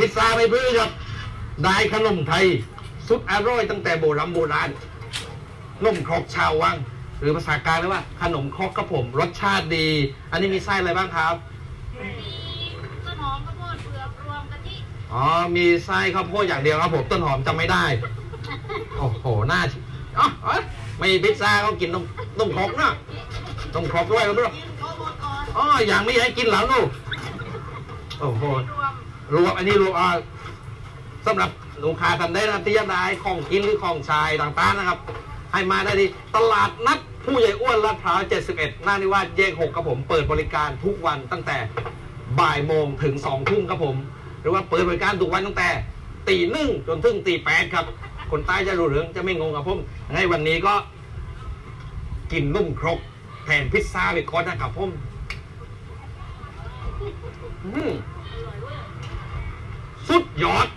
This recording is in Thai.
พิซซ่าไม่พื้ครับได้ขนมไทย สุดอร่อยตั้งแต่โบราณโบราณนมครกชาววัง หรือภาษากลางเรียกว่า ขนมครกครับผม รสชาติดี อันนี้มีไส้อะไรบ้างครับมีต้นหอมข้าวโพดเปลือกรวมกะทิอ๋อมีไส้ข้าวโพดอย่างเดียวครับผมต้นหอมจำไม่ได้ โอ้โหน่าชิอ๋อเอ้ยไม่มีพิซซ่าเขากินนมนมครกนะนมครกด้วยครับลูกกินข้าวโพดก่อนอ๋ออย่างไม่ให้กินเหรอลูกโอ้โห รวมอันนี้รวมอ่าสำหรับลูกค้าท่านใดนะครับที่อยากได้ของกินหรือของชายต่างๆนะครับ ให้มาได้ที่ตลาดนัดผู้ใหญ่อ้วนลาดพร้าว71หน้านิวาสแยก 6ครับผมเปิดบริการทุกวันตั้งแต่บ่ายโมงถึง2ทุ่มครับผม หรือว่าเปิดบริการทุกวันตั้งแต่ตีหนึ่งจนถึงตีแปดครับ คนใต้จะรู้เรื่องจะไม่งงกับผมให้วันนี้ก็กินนุ่มครกแทนพิซซ่าไปก่อนนะครับผม อืม ยอด